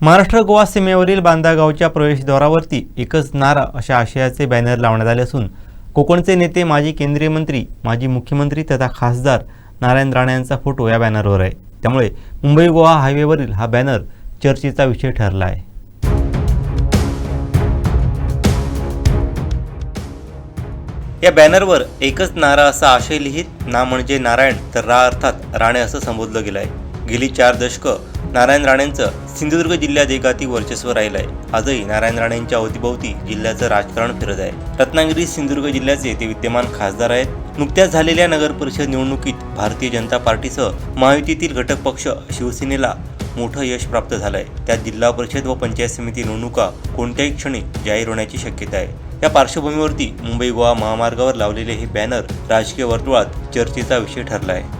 महाराष्ट्र गोवा सीमेवरील बांदागावच्या प्रवेशद्वारावरती एकच नारा अशा आशयाचे बॅनर लावण्यात आले असून कोकणचे नेते माजी केंद्रीय मंत्री माजी मुख्यमंत्री तथा खासदार नारायण राणे यांचा फोटो या बॅनरवर आहे. त्यामुळे मुंबई गोवा हायवेवरील हा बॅनर चर्चेचा विषय ठरला आहे या बॅनरवर एकच नारा असा आशय लिहित ना म्हणजे नारायण तर रा अर्थात राणे असं संबोधलं गेलं आहे गेली चार दशकं नारायण राणेंचं सिंधुदुर्ग जिल्ह्यात एकाती वर्चस्व राहिलं आहे आजही नारायण राणेंच्या अवतीभोवती जिल्ह्याचं राजकारण फिरत आहे. रत्नागिरी सिंधुदुर्ग जिल्ह्याचे ते विद्यमान खासदार आहेत. नुकत्याच झालेल्या नगर परिषद निवडणुकीत भारतीय जनता पार्टीसह महायुतीतील घटक पक्ष शिवसेनेला मोठं यश प्राप्त झालं आहे त्यात जिल्हा परिषद व पंचायत समिती निवडणुका कोणत्याही क्षणी जाहीर होण्याची शक्यता आहे. या पार्श्वभूमीवरती मुंबई गोवा महामार्गावर लावलेले हे बॅनर राजकीय वर्तुळात चर्चेचा विषय ठरला आहे